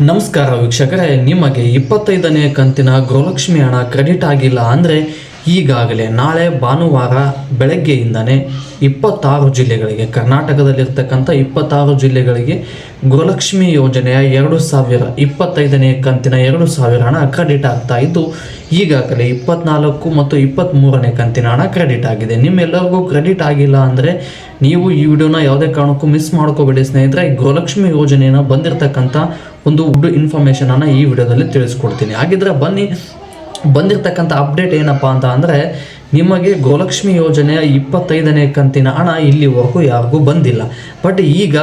ನಮಸ್ಕಾರ ವೀಕ್ಷಕರೇ ನಿಮಗೆ ಇಪ್ಪತ್ತೈದನೇ ಕಂತಿನ ಗೃಹಲಕ್ಷ್ಮಿ ಹಣ ಕ್ರೆಡಿಟ್ ಆಗಿಲ್ಲ ಅಂದರೆ ಈಗಾಗಲೇ ನಾಳೆ ಭಾನುವಾರ ಬೆಳಗ್ಗೆಯಿಂದನೇ ಇಪ್ಪತ್ತಾರು ಜಿಲ್ಲೆಗಳಿಗೆ, ಕರ್ನಾಟಕದಲ್ಲಿರ್ತಕ್ಕಂಥ ಇಪ್ಪತ್ತಾರು ಜಿಲ್ಲೆಗಳಿಗೆ ಗೃಹಲಕ್ಷ್ಮಿ ಯೋಜನೆಯ ಎರಡು ಸಾವಿರ ಇಪ್ಪತ್ತೈದನೇ ಕಂತಿನ ಎರಡು ಸಾವಿರ ಹಣ ಕ್ರೆಡಿಟ್ ಆಗ್ತಾ ಇದ್ದು, ಈಗಾಗಲೇ ಇಪ್ಪತ್ನಾಲ್ಕು ಮತ್ತು ಇಪ್ಪತ್ತ್ಮೂರನೇ ಕಂತಿನ ಹಣ ಕ್ರೆಡಿಟ್ ಆಗಿದೆ. ನಿಮ್ಮೆಲ್ಲರಿಗೂ ಕ್ರೆಡಿಟ್ ಆಗಿಲ್ಲ ಅಂದರೆ ನೀವು ಈ ವಿಡಿಯೋನ ಯಾವುದೇ ಕಾರಣಕ್ಕೂ ಮಿಸ್ ಮಾಡ್ಕೋಬೇಡಿ ಸ್ನೇಹಿತರೆ. ಗೃಹಲಕ್ಷ್ಮಿ ಯೋಜನೆಯನ್ನು ಬಂದಿರತಕ್ಕಂಥ ಒಂದು ಇನ್ಫಾರ್ಮೇಷನನ್ನು ಈ ವಿಡಿಯೋದಲ್ಲಿ ತಿಳಿಸ್ಕೊಡ್ತೀನಿ. ಹಾಗಿದ್ರೆ ಬನ್ನಿ ಬಂದಿರತಕ್ಕಂಥ ಅಪ್ಡೇಟ್ ಏನಪ್ಪ ಅಂತ ಅಂದರೆ ನಿಮಗೆ ಗೋಲಕ್ಷ್ಮಿ ಯೋಜನೆಯ ಇಪ್ಪತ್ತೈದನೇ ಕಂತಿನ ಹಣ ಇಲ್ಲಿವರೆಗೂ ಯಾರಿಗೂ ಬಂದಿಲ್ಲ. ಬಟ್ ಈಗ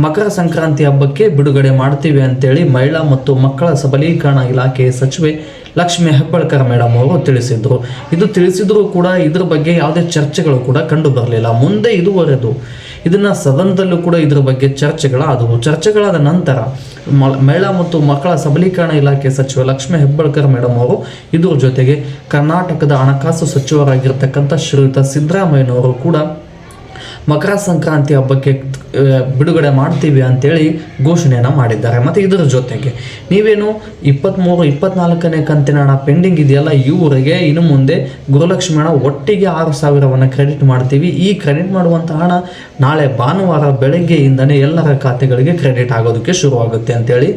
ಮಕರ ಸಂಕ್ರಾಂತಿ ಹಬ್ಬಕ್ಕೆ ಬಿಡುಗಡೆ ಮಾಡ್ತೀವಿ ಅಂತೇಳಿ ಮಹಿಳಾ ಮತ್ತು ಮಕ್ಕಳ ಸಬಲೀಕರಣ ಇಲಾಖೆ ಸಚಿವೆ ಲಕ್ಷ್ಮಿ ಹೆಬ್ಬಳ್ಕರ್ ಮೇಡಮ್ ಅವರು ತಿಳಿಸಿದ್ರು. ಇದು ತಿಳಿಸಿದ್ರು ಕೂಡ ಇದ್ರ ಬಗ್ಗೆ ಯಾವುದೇ ಚರ್ಚೆಗಳು ಕೂಡ ಕಂಡು ಬರಲಿಲ್ಲ. ಮುಂದೆ ಇದುವರೆದು ಇದನ್ನ ಸದನದಲ್ಲೂ ಕೂಡ ಇದ್ರ ಬಗ್ಗೆ ಚರ್ಚೆಗಳಾದವು. ಚರ್ಚೆಗಳಾದ ನಂತರ ಮಹಿಳಾ ಮತ್ತು ಮಕ್ಕಳ ಸಬಲೀಕರಣ ಇಲಾಖೆ ಸಚಿವ ಲಕ್ಷ್ಮಿ ಹೆಬ್ಬಳ್ಕರ್ ಮೇಡಮ್ ಅವರು ಇದ್ರ ಜೊತೆಗೆ ಕರ್ನಾಟಕದ ಹಣಕಾಸು ಸಚಿವರಾಗಿರ್ತಕ್ಕಂಥ ಶ್ರೀಯುತ ಸಿದ್ದರಾಮಯ್ಯನವರು ಕೂಡ ಮಕರ ಸಂಕ್ರಾಂತಿ ಹಬ್ಬಕ್ಕೆ ಬಿಡುಗಡೆ ಮಾಡ್ತೀವಿ ಅಂತೇಳಿ ಘೋಷಣೆಯನ್ನು ಮಾಡಿದ್ದಾರೆ. ಮತ್ತು ಇದರ ಜೊತೆಗೆ ನೀವೇನು ಇಪ್ಪತ್ತ್ಮೂರು ಇಪ್ಪತ್ನಾಲ್ಕನೇ ಕಂತಿನ ಹಣ ಪೆಂಡಿಂಗ್ ಇದೆಯಲ್ಲ ಇವರಿಗೆ ಇನ್ನು ಮುಂದೆ ಗುರುಲಕ್ಷ್ಮಿ ಹಣ ಒಟ್ಟಿಗೆ ಆರು ಸಾವಿರವನ್ನು ಕ್ರೆಡಿಟ್ ಮಾಡ್ತೀವಿ. ಈ ಕ್ರೆಡಿಟ್ ಮಾಡುವಂಥ ಹಣ ನಾಳೆ ಭಾನುವಾರ ಬೆಳಗ್ಗೆಯಿಂದನೇ ಎಲ್ಲರ ಖಾತೆಗಳಿಗೆ ಕ್ರೆಡಿಟ್ ಆಗೋದಕ್ಕೆ ಶುರುವಾಗುತ್ತೆ ಅಂತೇಳಿ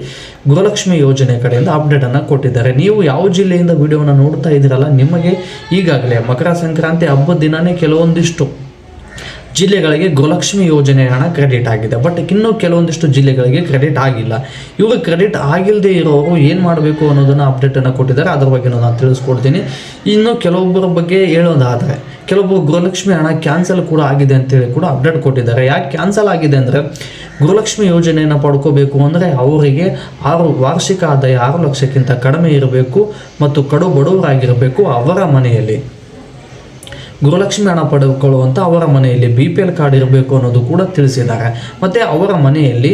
ಗುರುಲಕ್ಷ್ಮಿ ಯೋಜನೆ ಕಡೆಯಿಂದ ಅಪ್ಡೇಟನ್ನು ಕೊಟ್ಟಿದ್ದಾರೆ. ನೀವು ಯಾವ ಜಿಲ್ಲೆಯಿಂದ ವಿಡಿಯೋನ ನೋಡ್ತಾ ಇದ್ದೀರಲ್ಲ, ನಿಮಗೆ ಈಗಾಗಲೇ ಮಕರ ಸಂಕ್ರಾಂತಿ ಹಬ್ಬದ ದಿನನೇ ಕೆಲವೊಂದಿಷ್ಟು ಜಿಲ್ಲೆಗಳಿಗೆ ಗೋಲಕ್ಷ್ಮಿ ಯೋಜನೆ ಹಣ ಕ್ರೆಡಿಟ್ ಆಗಿದೆ. ಬಟ್ ಇನ್ನೂ ಕೆಲವೊಂದಿಷ್ಟು ಜಿಲ್ಲೆಗಳಿಗೆ ಕ್ರೆಡಿಟ್ ಆಗಿಲ್ಲ. ಇವರು ಕ್ರೆಡಿಟ್ ಆಗಿಲ್ಲದೆ ಇರೋರು ಏನು ಮಾಡಬೇಕು ಅನ್ನೋದನ್ನು ಅಪ್ಡೇಟನ್ನು ಕೊಟ್ಟಿದ್ದಾರೆ. ಅದ್ರ ಬಗ್ಗೆ ನಾನು ತಿಳಿಸ್ಕೊಡ್ತೀನಿ. ಇನ್ನು ಕೆಲವೊಬ್ಬರ ಬಗ್ಗೆ ಹೇಳೋದಾದರೆ ಕೆಲವೊಬ್ಬರು ಗೃಹಲಕ್ಷ್ಮಿ ಹಣ ಕ್ಯಾನ್ಸಲ್ ಕೂಡ ಆಗಿದೆ ಅಂತೇಳಿ ಕೂಡ ಅಪ್ಡೇಟ್ ಕೊಟ್ಟಿದ್ದಾರೆ. ಯಾಕೆ ಕ್ಯಾನ್ಸಲ್ ಆಗಿದೆ ಅಂದರೆ ಗೃಹಲಕ್ಷ್ಮಿ ಯೋಜನೆಯನ್ನು ಪಡ್ಕೋಬೇಕು ಅಂದರೆ ಅವರಿಗೆ ಆರು ವಾರ್ಷಿಕ ಆದಾಯ ಆರು ಲಕ್ಷಕ್ಕಿಂತ ಕಡಿಮೆ ಇರಬೇಕು ಮತ್ತು ಕಡು ಬಡವರಾಗಿರಬೇಕು ಅವರ ಮನೆಯಲ್ಲಿ. ಗೃಹಲಕ್ಷ್ಮಿ ಹಣ ಪಡೆದುಕೊಳ್ಳುವಂಥ ಅವರ ಮನೆಯಲ್ಲಿ ಬಿ ಪಿ ಎಲ್ ಕಾರ್ಡ್ ಇರಬೇಕು ಅನ್ನೋದು ಕೂಡ ತಿಳಿಸಿದ್ದಾರೆ. ಮತ್ತು ಅವರ ಮನೆಯಲ್ಲಿ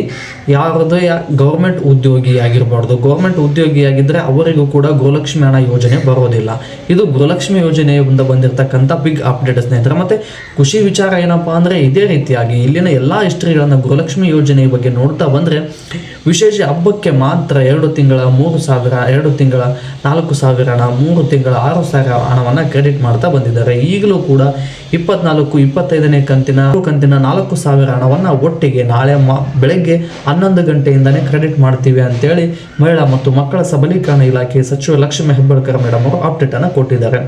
ಯಾರದೇ ಗೌರ್ಮೆಂಟ್ ಉದ್ಯೋಗಿ ಆಗಿರಬಾರ್ದು. ಗೌರ್ಮೆಂಟ್ ಉದ್ಯೋಗಿಯಾಗಿದ್ದರೆ ಅವರಿಗೂ ಕೂಡ ಗೃಹಲಕ್ಷ್ಮಿ ಹಣ ಯೋಜನೆ ಬರೋದಿಲ್ಲ. ಇದು ಗೃಹಲಕ್ಷ್ಮಿ ಯೋಜನೆಯಿಂದ ಬಂದಿರತಕ್ಕಂಥ ಬಿಗ್ ಅಪ್ಡೇಟ್ ಸ್ನೇಹಿತರೆ. ಮತ್ತು ಖುಷಿ ವಿಚಾರ ಏನಪ್ಪ ಅಂದರೆ ಇದೇ ರೀತಿಯಾಗಿ ಇಲ್ಲಿನ ಎಲ್ಲ ಹಿಸ್ಟ್ರಿಗಳನ್ನು ಗೃಹಲಕ್ಷ್ಮಿ ಯೋಜನೆ ಬಗ್ಗೆ ನೋಡ್ತಾ ಬಂದರೆ ವಿಶೇಷ ಹಬ್ಬಕ್ಕೆ ಮಾತ್ರ ಎರಡು ತಿಂಗಳ, ಮೂರು ಸಾವಿರ, ಎರಡು ತಿಂಗಳ, ನಾಲ್ಕು ಸಾವಿರ ಹಣ ಮೂರು ತಿಂಗಳ, ಆರು ಸಾವಿರ ಹಣವನ್ನು ಕ್ರೆಡಿಟ್ ಮಾಡ್ತಾ ಬಂದಿದ್ದಾರೆ. ಈಗಲೂ ಕೂಡ ಇಪ್ಪತ್ನಾಲ್ಕು, ಇಪ್ಪತ್ತೈದನೇ ಕಂತಿನ ಕಂತಿನ ನಾಲ್ಕು ಸಾವಿರ ಹಣವನ್ನು ಒಟ್ಟಿಗೆ ನಾಳೆ ಮ, ಬೆಳಗ್ಗೆ ಹನ್ನೊಂದು ಗಂಟೆಯಿಂದನೇ ಕ್ರೆಡಿಟ್ ಮಾಡ್ತೀವಿ ಅಂತೇಳಿ ಮಹಿಳಾ ಮತ್ತು ಮಕ್ಕಳ ಸಬಲೀಕರಣ ಇಲಾಖೆ ಸಚಿವ ಲಕ್ಷ್ಮೀ ಹೆಬ್ಬಾಳ್ಕರ್ ಮೇಡಮ್ ಅವರು ಅಪ್ಡೇಟನ್ನು ಕೊಟ್ಟಿದ್ದಾರೆ.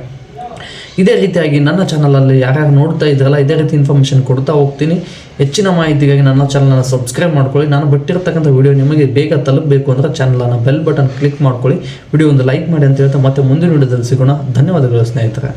ಇದೇ ರೀತಿಯಾಗಿ ನನ್ನ ಚಾನಲಲ್ಲಿ ಯಾರ್ಯಾರು ನೋಡ್ತಾ ಇದ್ರಲ್ಲ, ಇದೇ ರೀತಿ ಇನ್ಫಾರ್ಮೇಷನ್ ಕೊಡ್ತಾ ಹೋಗ್ತೀನಿ. ಹೆಚ್ಚಿನ ಮಾಹಿತಿಗಾಗಿ ನನ್ನ ಚಾನಲನ್ನು ಸಬ್ಸ್ಕ್ರೈಬ್ ಮಾಡ್ಕೊಳ್ಳಿ. ನಾನು ಬಿಟ್ಟಿರ್ತಕ್ಕಂಥ ವಿಡಿಯೋ ನಿಮಗೆ ಬೇಗ ತಲುಪಬೇಕು ಅಂದರೆ ಚಾನಲನ್ನು ಬೆಲ್ ಬಟನ್ ಕ್ಲಿಕ್ ಮಾಡ್ಕೊಳ್ಳಿ. ವಿಡಿಯೋ ಒಂದು ಲೈಕ್ ಮಾಡಿ ಅಂತ ಹೇಳ್ತಾ ಮತ್ತೆ ಮುಂದಿನ ವಿಡಿಯೋದಲ್ಲಿ ಸಿಗೋಣ. ಧನ್ಯವಾದಗಳು ಸ್ನೇಹಿತರೆ.